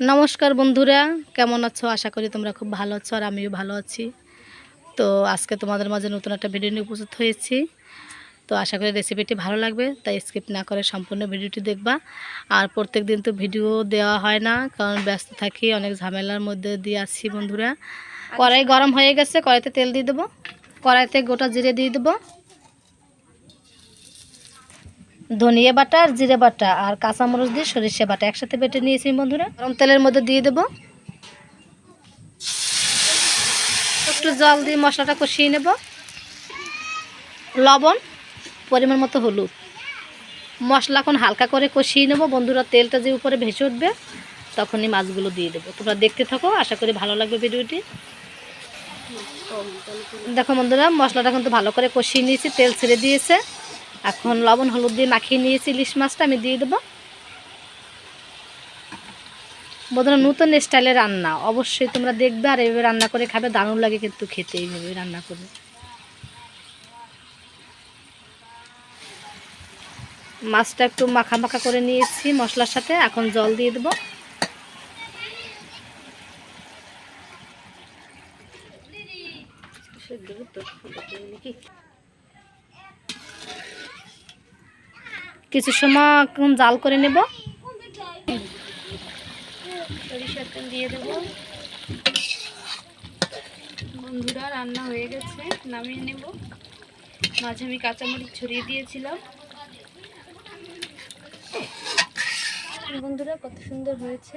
নমস্কার বন্ধুরা কেমন আছো? আশা করি তোমরা খুব ভালো আছো আর আমিও ভালো আছি। তো আজকে তোমাদের মাঝে নতুন একটা ভিডিও নিয়ে উপস্থিত হয়েছি। তো আশা করি রেসিপিটি ভালো লাগবে তাই স্কিপ না করে সম্পূর্ণ ভিডিওটি দেখবা। আর প্রত্যেক দিন তো ভিডিও দেওয়া হয় না কারণ ব্যস্ত থাকি অনেক ঝামেলার মধ্যে দিয়ে আসছি বন্ধুরা। কড়াই গরম হয়ে গেছে কড়াইতে তেল দিয়ে দেবো। কড়াইতে গোটা জিরে দিয়ে দেবো। ধনিয়া বাটা আর জিরে বাটা আর কাঁচামরিচ দিয়ে সরিষা বাটা। একসাথে বেটে নিয়েছি বন্ধুরা। গরম তেলের মধ্যে দিয়ে দেবো। একটু জল দিয়ে মশলাটা কষিয়ে নেব। লবণ, পরিমাণ মতো হলুদ। মশলা এখন হালকা করে কষিয়ে নেব। বন্ধুরা, তেলটা যে উপরে ভেসে উঠবে, তখনই মাছগুলো দিয়ে দেবো। তোমরা দেখতে থাকো, আশা করি ভালো লাগবে ভিডিওটি। দেখো বন্ধুরা, মশলাটা কিন্তু ভালো করে কষিয়ে নিয়েছি, তেল ছেড়ে দিয়েছে। এখন লবণ, হলুদ দিয়ে মাখিয়ে নিয়েছি ইলিশ মাছটা, আমি দিয়ে দেবো। বন্ধুরা, নতুন স্টাইলে রান্না, অবশ্যই তোমরা দেখবে আর এভাবে রান্না করে খাবে, দারুণ লাগে কিন্তু খেতে, এইভাবে রান্না করে মাছটা একটু মাখা মাখা করে নিয়েছি মশলার সাথে, এখন জল দিয়ে দেবো। কিছু সময় জাল করে নেব। দিয়ে বন্ধুরা, রান্না হয়ে গেছে, নামিয়ে নেব। মাঝে আমি কাঁচামরিচ ছড়িয়ে দিয়েছিলাম। বন্ধুরা, কত সুন্দর হয়েছে।